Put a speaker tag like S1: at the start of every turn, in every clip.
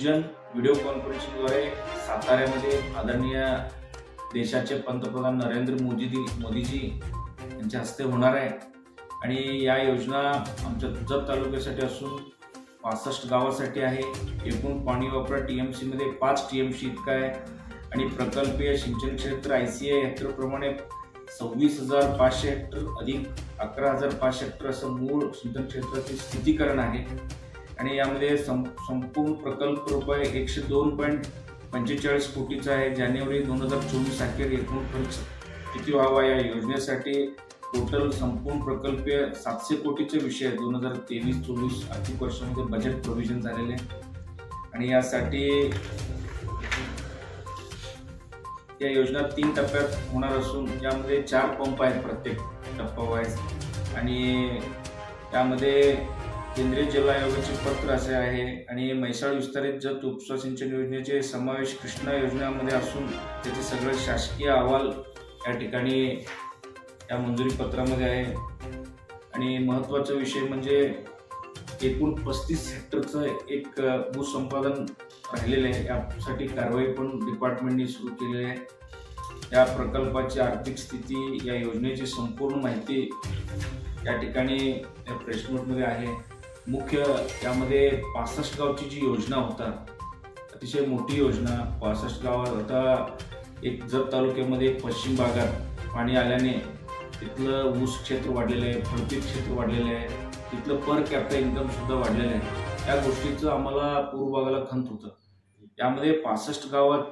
S1: भूमिपूजन व्हिडिओ कॉन्फरन्सिंगद्वारे साताऱ्यामध्ये आदरणीय देशाचे पंतप्रधान नरेंद्र मोदी मोदीजी यांच्या हस्ते होणार आहे. आणि या योजना आमच्या जत तालुक्यासाठी असून पासष्ट गावासाठी आहे. एकूण पाणी वापरा टी एम सीमध्ये पाच टी एम सी इतका आहे. आणि प्रकल्पीय सिंचन क्षेत्र आय सी आय हेक्टरप्रमाणे सव्वीस हजार पाचशे हेक्टर अधिक अकरा हजार पाचशे हेक्टर असं मूळ सिंचन क्षेत्राचे स्थितीकरण आहे. आणि यामध्ये सं संपूर्ण प्रकल्प रुपये एकशे दोन पॉईंट पंचेचाळीस कोटीचा आहे. जानेवारी दोन हजार चोवीस अखेर एकूण खर्च किती व्हावा या योजनेसाठी टोटल संपूर्ण प्रकल्पीय सातशे कोटीचे विषय दोन हजार तेवीस चोवीस आर्थिक वर्षामध्ये बजेट प्रोव्हिजन झालेले आहे. आणि यासाठी या योजना तीन टप्प्यात होणार असून यामध्ये चार पंप आहेत प्रत्येक टप्पा वाईज आणि त्यामध्ये केंद्रीय जल आयोगाचे पत्र असे आहे आणि म्हैसाळ विस्तारित जत उपसा सिंचन योजनेचे समावेश कृष्णा योजनेमध्ये असून त्याचे सगळे शासकीय अहवाल या ठिकाणी या मंजुरी पत्रामध्ये आहे. आणि महत्त्वाचा विषय म्हणजे एकूण पस्तीस हेक्टरचं एक भूसंपादन राहिलेलं आहे. यासाठी कारवाई पण डिपार्टमेंटने सुरू केलेली आहे. या प्रकल्पाची आर्थिक स्थिती या योजनेची संपूर्ण माहिती या ठिकाणी या प्रेसनोटमध्ये आहे. मुख्य यामध्ये पासष्ट गावची जी योजना होता अतिशय मोठी योजना. पासष्ट गावात आता एक जत तालुक्यामध्ये एक पश्चिम भागात पाणी आल्याने तिथलं ऊस क्षेत्र वाढलेलं आहे फळपीक क्षेत्र वाढलेलं आहे. तिथलं पर कॅपिटल इन्कमसुद्धा वाढलेलं आहे. त्या गोष्टीचं आम्हाला पूर्व भागाला खंत होतं. यामध्ये पासष्ट गावात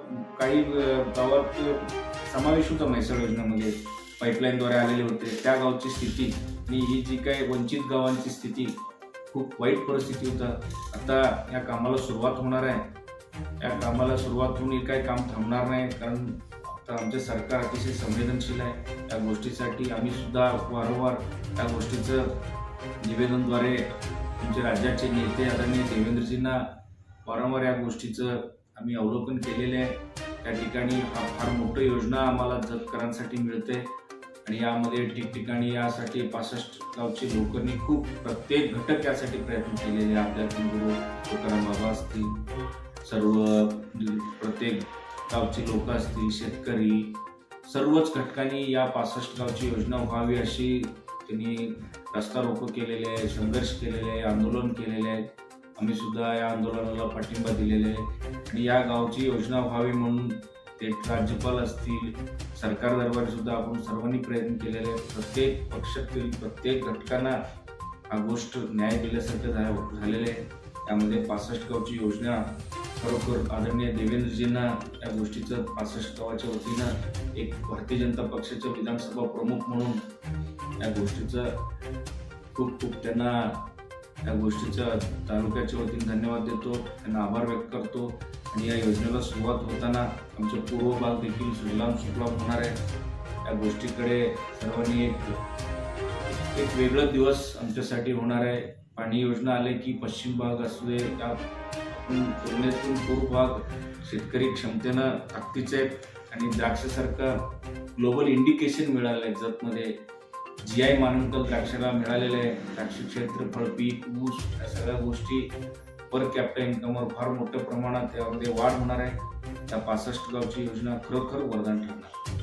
S1: काही गावात समावेश होता म्हैसाळ योजनेमध्ये. पाईपलाईनद्वारे आलेले होते. त्या गावची स्थिती आणि ही जी काही वंचित गावांची स्थिती खूप वाईट परिस्थिती होतं. आता या कामाला सुरुवात होणार आहे. या कामाला सुरुवात होऊन हे काही काम थांबणार नाही कारण तर आमचे सरकार अतिशय संवेदनशील आहे. या गोष्टीसाठी आम्ही सुद्धा वारंवार या गोष्टीचं निवेदनद्वारे तुमचे राज्याचे नेते आदरणीय देवेंद्रजींना वारंवार या गोष्टीचं आम्ही अवलोकन केलेले आहे. त्या ठिकाणी हा फार मोठं योजना आम्हाला जतकरांसाठी मिळते आणि यामध्ये ठिकठिकाणी यासाठी पासष्ट गावचे लोकांनी खूप प्रत्येक घटक यासाठी प्रयत्न केलेले आहे. आपल्या गुरु तुकाराम बाबा असतील सर्व प्रत्येक गावची लोक असतील शेतकरी सर्वच घटकांनी या पासष्ट गावची योजना व्हावी अशी त्यांनी रस्ता रोको केलेले आहे संघर्ष केलेले आहे आंदोलन केलेले आहे. आम्ही सुद्धा या आंदोलनाला पाठिंबा दिलेले आहे. आणि या गावची योजना व्हावी म्हणून ते राज्यपाल असतील. सरकार दरबारी सुद्धा आपण सर्वांनी प्रयत्न केलेले आहेत. प्रत्येक पक्षातील प्रत्येक घटकांना हा गोष्ट न्याय दिल्यासारखं झालेलं आहे. त्यामध्ये पासष्ट गावची योजना खरोखर आदरणीय देवेंद्रजींना या गोष्टीचं पासष्ट गावाच्या वतीनं एक भारतीय जनता पक्षाच्या विधानसभा प्रमुख म्हणून या गोष्टीचं खूप खूप त्यांना या गोष्टीचं तालुक्याच्या वतीने धन्यवाद देतो. त्यांना आभार व्यक्त करतो. आणि या योजनेला सुरुवात होताना आमचा पूर्व भाग देखील सुजलाम सुफलाम होणार आहे या गोष्टीकडे सर्वांनी एक एक वेगळं दिवस आमच्यासाठी होणार आहे. पाणी योजना आले की पश्चिम भाग असू दे या आपण तुलनेतून पूर्व भाग शेतकरी क्षमतेनं ताकदीचे आहेत आणि द्राक्षासारखं ग्लोबल इंडिकेशन मिळालं आहे जतमध्ये. जी आय मानांकन द्राक्षाला मिळालेलं आहे. द्राक्ष क्षेत्र फळपीक ऊस या सगळ्या गोष्टी पर कॅपिटल इन्कमवर फार मोठ्या प्रमाणात त्यामध्ये वाढ होणार आहे. त्या पासष्ट गावची योजना खरोखर वरदान ठरणार.